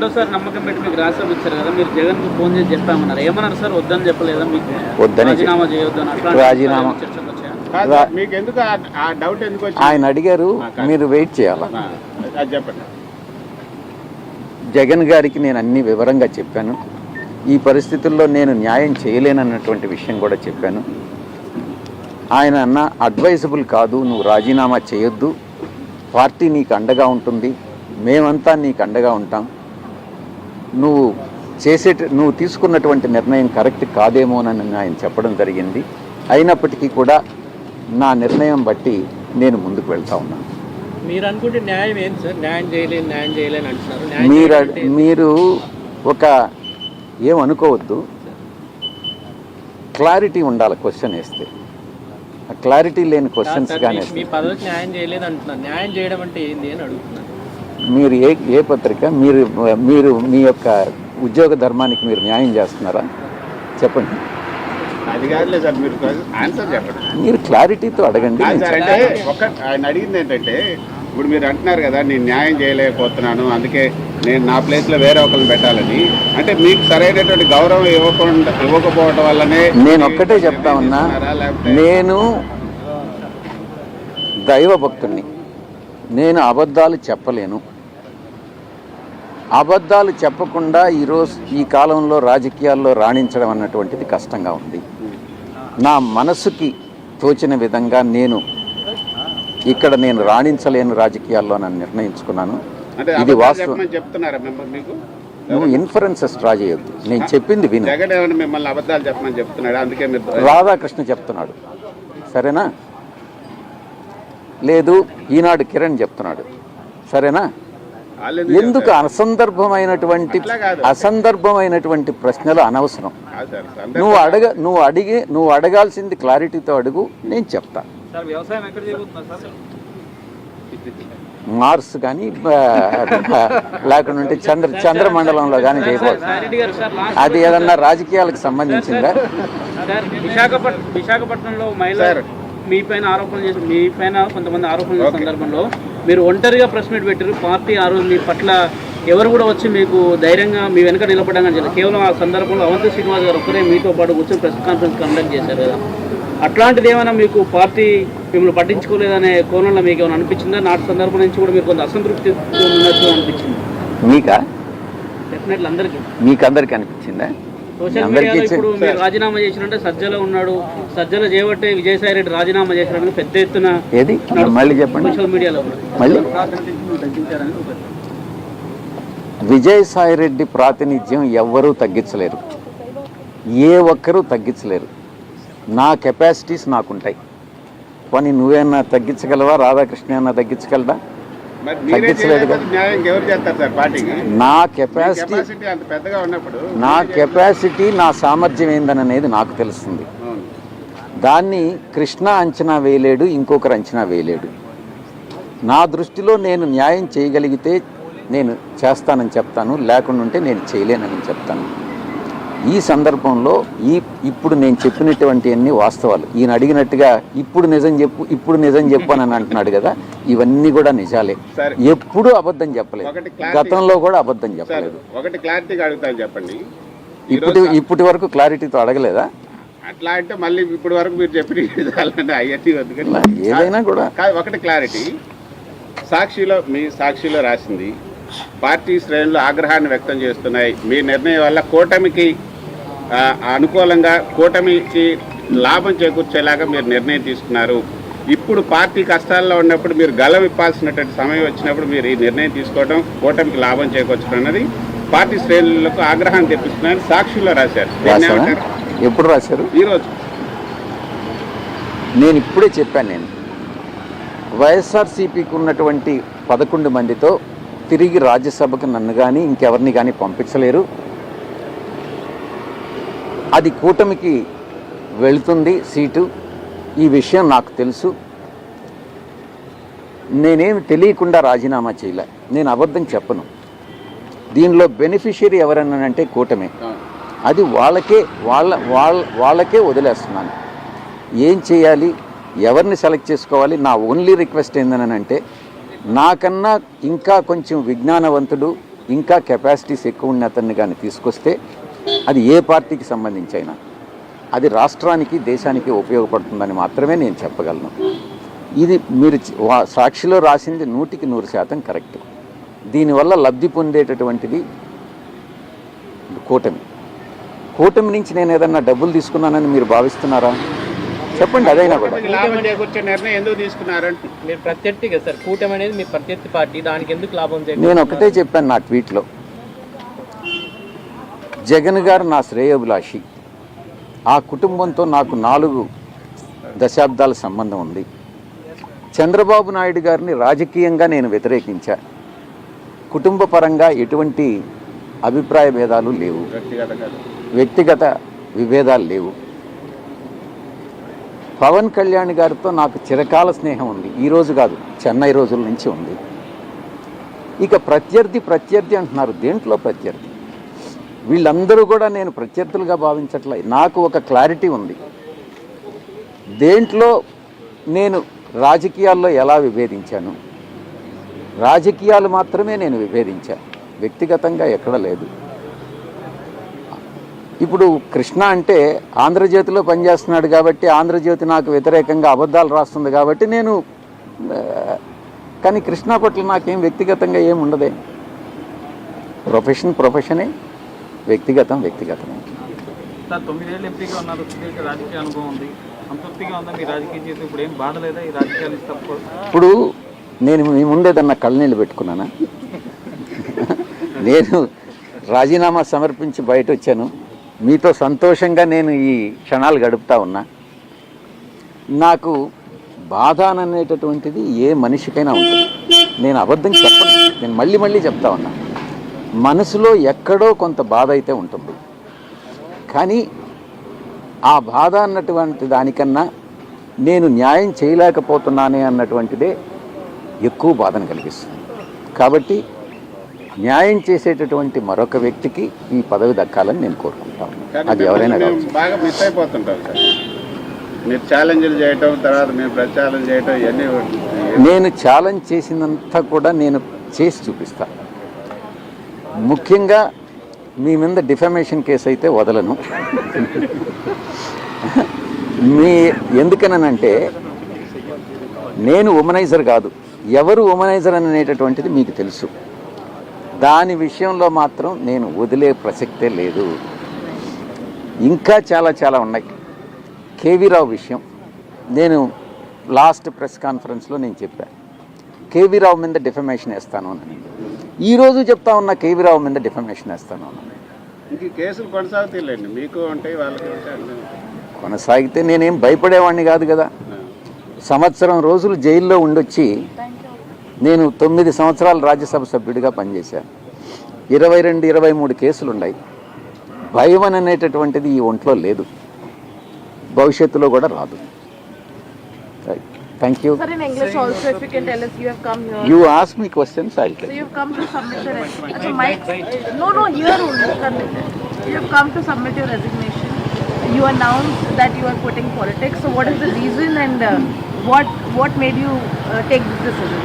రెండోసారి నమ్మకం పెట్టి మీకు రాష్ట్రం ఇచ్చారు కదా మీరు జగన్కు ఫోన్ చేసి చెప్పామన్నారు. ఏమన్నారు సార్? వద్దని చెప్పలేదా మీకు? వద్దని చెప్ప- రాజీనామా చేయొద్దని అట్లాంటి రాజీనామా. చర్చలు వచ్చాయా? కాదు రా- మీకు ఎందుకు ఆ- ఆ డౌట్ ఎందుకు వచ్చింది? ఆయన అడిగారు మీరు వెయిట్ చేయాలా? చెప్పండి. జగన్ గారికి నేను అన్ని వివరంగా చెప్పాను. ఈ పరిస్థితుల్లో నేను న్యాయం చేయలేనన్నటువంటి విషయం కూడా చెప్పాను. ఆయన అన్న అడ్వైజబుల్ కాదు నువ్వు రాజీనామా చేయొద్దు. పార్టీ నీకు అండగా ఉంటుంది. మేమంతా నీకు అండగా ఉంటాం. నువ్వు చేసే నువ్వు తీసుకున్నటువంటి నిర్ణయం కరెక్ట్ కాదేమోనని ఆయన చెప్పడం జరిగింది. అయినప్పటికీ కూడా నా నిర్ణయం బట్టి నేను ముందుకు వెళ్తా ఉన్నాను. మీరు అనుకుంటే న్యాయం ఏంటి సార్? న్యాయం చేయలేని న్యాయం చేయలేని అంటున్నారు. మీరు మీరు ఒక ఏమనుకోవద్దు క్లారిటీ ఉండాలి క్వశ్చన్ వేస్తే. క్లారిటీ లేని క్వశ్చన్స్ కానీ మీ పదవికి న్యాయం చేయలేదు అంటున్నారు. న్యాయం చేయడం అంటే ఏంది అని అడుగుతున్నాను మీరు ఏ ఏ పత్రిక మీరు మీరు మీ యొక్క ఉద్యోగ ధర్మానికి మీరు న్యాయం చేస్తున్నారా? చెప్పండి. మీరు ఆన్సర్ చెప్పండి. మీరు క్లారిటీతో అడగండి. కాదు నేను సార్ అంటే ఒక ఆయన అడిగింది ఏంటంటే ఇప్పుడు మీరు అంటున్నారు కదా నేను న్యాయం చేయలేకపోతున్నాను అందుకే నేను నా ప్లేస్లో వేరే ఒకరిని పెట్టాలని. అంటే మీకు సరైనటువంటి గౌరవం ఇవ్వకుండా ఇవ్వకపోవడం వల్లనే నేను ఒక్కటే చెప్తా ఉన్నా నేను దైవ భక్తుణ్ణి నేను అబద్ధాలు చెప్పలేను. అబద్ధాలు చెప్పకుండా ఈరోజు ఈ కాలంలో రాజకీయాల్లో రాణించడం అన్నటువంటిది కష్టంగా ఉంది. నా మనసుకి తోచిన విధంగా నేను ఇక్కడ నేను రాణించలేను రాజకీయాల్లో నన్ను నిర్ణయించుకున్నాను. ఇది వాస్తవం. నువ్వు ఇన్ఫరెన్సెస్ డ్రా చేయొద్దు. నేను చెప్పింది విను. రాధాకృష్ణ చెప్తున్నాడు. సరేనా? లేదు ఈనాడు కిరణ్ చెప్తున్నాడు. సరేనా? ఎందుకు అసందర్భమైనటువంటి. అసందర్భమైనటువంటి ప్రశ్నలు అనవసరం. నువ్వు అడగ నువ్వు అడిగి నువ్వు అడగాల్సింది క్లారిటీతో అడుగు నేను చెప్తా. సార్ వ్యవసాయం ఎక్కడ చేయబోతున్నారు సార్? మార్స్ కానీ లేకుండా ఉంటే చంద్ర చంద్రమండలంలో కానీ చేయకూడదు. అది ఏదన్నా రాజకీయాలకు సంబంధించిందా? విశాఖపట్నంలో మహిళ సార్. మీ పైన ఆరోపణలు చేసి మీ పైన కొంతమంది ఆరోపణలు చేసిన సందర్భంలో మీరు ఒంటరిగా ప్రెస్ మీట్ పెట్టారు పార్టీ ఆ రోజు మీ పట్ల ఎవరు కూడా వచ్చి మీకు ధైర్యంగా మీ వెనక నిలబడడం చెప్పారు కేవలం ఆ సందర్భంలో అవంతి శ్రీనివాస్ గారు ఒక్కరే మీతో పాటు కూర్చొని ప్రెస్ కాన్ఫరెన్స్ కండక్ట్ చేశారు కదా. అట్లాంటిది ఏమైనా మీకు పార్టీ మిమ్మల్ని పట్టించుకోలేదనే కోణంలో మీకు ఏమైనా అనిపించిందా? నాటి సందర్భం నుంచి కూడా మీకు కొంత అసంతృప్తి ఉన్నట్టు అనిపించింది? మీకా? డెఫినెట్లీ అందరికీ. మీకందరికి అనిపించిందా? సోషల్ మీడియాలో ఇప్పుడు మీరు రాజీనామా చేసినంటే సజ్జలో ఉన్నాడు. సజ్జల చేయబట్టే విజయసాయి రెడ్డి రాజీనామా చేసినట్టు పెద్ద ఎత్తున ఏది? మళ్ళీ చెప్పండి. సోషల్ మీడియాలో. మళ్ళీ? ఒక విజయసాయిరెడ్డి ప్రాతినిధ్యం ఎవ్వరూ తగ్గించలేరు. ఏ ఒక్కరూ తగ్గించలేరు. నా కెపాసిటీస్ నాకుంటాయి. పోనీ నువ్వేమన్నా తగ్గించగలవా? రాధాకృష్ణ ఏమన్నా తగ్గించగలరా తగ్గించలేదు నా కెపాసిటీ నా కెపాసిటీ నా సామర్థ్యం ఏందని అనేది నాకు తెలుస్తుంది. దాన్ని కృష్ణ అంచనా వేయలేడు ఇంకొకరు అంచనా వేయలేడు. నా దృష్టిలో నేను న్యాయం చేయగలిగితే నేను చేస్తానని చెప్తాను లేకుండా ఉంటే నేను చేయలేనని చెప్తాను. ఈ సందర్భంలో ఈ ఇప్పుడు నేను చెప్పినటువంటి అన్ని వాస్తవాలు. ఈయన అడిగినట్టుగా ఇప్పుడు నిజం చెప్పు ఇప్పుడు నిజం చెప్పు అని అంటున్నాడు కదా ఇవన్నీ కూడా నిజాలే. ఎప్పుడూ అబద్ధం చెప్పలేదు. గతంలో కూడా అబద్ధం చెప్పలేదు. ఒకటి క్లారిటీగా అడుగుతాను చెప్పండి. ఇప్పుడు ఇప్పటి వరకు క్లారిటీతో అడగలేదా? అట్లా అంటే మళ్ళీ ఇప్పుడు వరకు మీరు చెప్పిన ఏదైనా కూడా. ఒకటి క్లారిటీ సాక్షిలో మీ సాక్షిలో రాసింది పార్టీ శ్రేణులు ఆగ్రహాన్ని వ్యక్తం చేస్తున్నాయి. మీ నిర్ణయం వల్ల కూటమికి అనుకూలంగా కూటమికి లాభం చేకూర్చేలాగా మీరు నిర్ణయం తీసుకున్నారు. ఇప్పుడు పార్టీ కష్టాల్లో ఉన్నప్పుడు మీరు గలం ఇప్పాల్సినటువంటి సమయం వచ్చినప్పుడు మీరు ఈ నిర్ణయం తీసుకోవడం కూటమికి లాభం చేకూర్చడం అన్నది పార్టీ శ్రేణులకు ఆగ్రహాన్ని తెప్పిస్తున్నారని సాక్షిలో రాశారు? ఎప్పుడు రాశారు? ఈరోజు నేను ఇప్పుడే చెప్పాను నేను. వైఎస్ఆర్సీపీకి ఉన్నటువంటి పదకొండు మందితో తిరిగి రాజ్యసభకు నన్ను కానీ ఇంకెవరిని కానీ పంపించలేరు. అది కూటమికి వెళుతుంది సీటు. ఈ విషయం నాకు తెలుసు. నేనేమి తెలియకుండా రాజీనామా చేయలే. నేను అబద్ధం చెప్పను. దీనిలో బెనిఫిషియరీ ఎవరన్నానంటే కూటమే. అది వాళ్ళకే వాళ్ళ వాళ్ళ వాళ్ళకే వదిలేస్తున్నాను. ఏం చేయాలి? ఎవరిని సెలెక్ట్ చేసుకోవాలి? నా ఓన్లీ రిక్వెస్ట్ ఏంటని అంటే నాకన్నా ఇంకా కొంచెం విజ్ఞానవంతుడు ఇంకా కెపాసిటీస్ ఎక్కువ ఉన్న అతన్ని కానీ తీసుకొస్తే అది ఏ పార్టీకి సంబంధించి అయినా అది రాష్ట్రానికి దేశానికి ఉపయోగపడుతుందని మాత్రమే నేను చెప్పగలను. ఇది మీరు సాక్షిలో రాసింది నూటికి నూరు శాతం కరెక్ట్. దీనివల్ల లబ్ధి పొందేటటువంటిది కూటమి. కూటమి నుంచి నేను ఏదన్నా డబ్బులు తీసుకున్నానని మీరు భావిస్తున్నారా? చెప్పండి అదైనా కూడా. కూటమికి లాభం చేకూర్చే నిర్ణయం ఎందుకు తీసుకున్నారంటే మీరు ప్రత్యర్థి కదా సార్. కూటమి అనేది మీ ప్రత్యర్థి పార్టీ. దానికి ఎందుకు లాభం చేకూరుతున్నారు? నేను ఒకటే చెప్పాను నా ట్వీట్లో. జగన్ గారు నా శ్రేయోభిలాషి. ఆ కుటుంబంతో నాకు నాలుగు దశాబ్దాల సంబంధం ఉంది. చంద్రబాబు నాయుడు గారిని రాజకీయంగా నేను వ్యతిరేకించా. కుటుంబ పరంగా ఎటువంటి అభిప్రాయ భేదాలు లేవు. వ్యక్తిగత విభేదాలు లేవు. పవన్ కళ్యాణ్ గారితో నాకు చిరకాల స్నేహం ఉంది. ఈరోజు కాదు చెన్నై రోజుల నుంచి ఉంది. ఇక ప్రత్యర్థి ప్రత్యర్థి అంటున్నారు. దేంట్లో ప్రత్యర్థి? వీళ్ళందరూ కూడా నేను ప్రత్యర్థులుగా భావించట్లే. నాకు ఒక క్లారిటీ ఉంది. దేంట్లో నేను రాజకీయాల్లో ఎలా విభేదించాను? రాజకీయాలు మాత్రమే నేను విభేదించాను వ్యక్తిగతంగా ఎక్కడ లేదు. ఇప్పుడు కృష్ణ అంటే ఆంధ్రజ్యోతిలో పనిచేస్తున్నాడు కాబట్టి ఆంధ్రజ్యోతి నాకు వ్యతిరేకంగా అబద్ధాలు రాస్తుంది కాబట్టి నేను కానీ కృష్ణ పట్ల నాకేం వ్యక్తిగతంగా ఏం ఉండదే. ప్రొఫెషన్ ప్రొఫెషనే. వ్యక్తిగతం వ్యక్తిగతమే. సార్ తొమ్మిదేళ్ళు ఎంపీగా ఉన్నారు. సుదీర్ఘ రాజకీయ అనుభవం ఉంది. సంతృప్తిగా ఉందా మీ రాజకీయ జీవితం? ఇప్పుడు ఏం బాధ లేదా ఈ రాజకీయాలు ఇష్టపడు ఇప్పుడు నేను మీ ముందేదన్నా కళ్ళనీళ్ళు పెట్టుకున్నానా? నేను రాజీనామా సమర్పించి బయట వచ్చాను. మీతో సంతోషంగా నేను ఈ క్షణాలు గడుపుతా ఉన్నా. నాకు బాధ అనేటటువంటిది ఏ మనిషికైనా ఉంటుంది నేను అబద్ధం చెప్పను. నేను మళ్ళీ మళ్ళీ చెప్తా ఉన్నా. మనసులో ఎక్కడో కొంత బాధ అయితే ఉంటుంది. కానీ ఆ బాధ అన్నటువంటి దానికన్నా నేను న్యాయం చేయలేకపోతున్నానే అన్నటువంటిదే ఎక్కువ బాధను కలిగిస్తుంది. కాబట్టి న్యాయం చేసేటటువంటి మరొక వ్యక్తికి ఈ పదవి దక్కాలని నేను కోరుకుంటాను. అది ఎవరైనా బాగా మిస్ అయిపోతుంటాం సార్. మీరు ఛాలెంజ్లు చేయటం తర్వాత మేము ప్రచారం చేయటం ఇవన్నీ నేను ఛాలెంజ్ చేసినంతా కూడా నేను చేసి చూపిస్తా ముఖ్యంగా మీ మీద డిఫమేషన్ కేసు అయితే వదలను. మీ ఎందుకనంటే నేను ఉమనైజర్ కాదు. ఎవరు ఉమనైజర్ అనేటటువంటిది మీకు తెలుసు. దాని విషయంలో మాత్రం నేను వదిలే ప్రసక్తే లేదు. ఇంకా చాలా చాలా ఉన్నాయి. కేవీరావు విషయం. నేను లాస్ట్ ప్రెస్ కాన్ఫరెన్స్లో నేను చెప్పాను కేవీరావు మీద డిఫమేషన్ వేస్తాను అని. ఈరోజు చెప్తా ఉన్నా కేవీ రావు మీద డిఫమేషన్ వేస్తాను. కేసులు కొనసాగుతాయిలేండి. మీకు ఉంటాయి వాళ్ళకి. కొనసాగితే నేనేం భయపడేవాడిని కాదు కదా. సంవత్సరం రోజులు జైల్లో ఉండొచ్చి నేను తొమ్మిది సంవత్సరాలు రాజ్యసభ సభ్యుడిగా పనిచేశాను. ఇరవై రెండు ఇరవై మూడు కేసులు ఉన్నాయి భయం అని అనేటటువంటిది ఈ ఒంట్లో లేదు. భవిష్యత్తులో కూడా రాదు. Thank you. Sir, in English also, if you can tell us, you have come here. You ask me questions, I'll tell So you have come to submit your resignation. Mike, no, no, here only. sir. You have come to submit your resignation. You announced that you are quitting politics. So what is the reason and uh, what what made you uh, take this decision?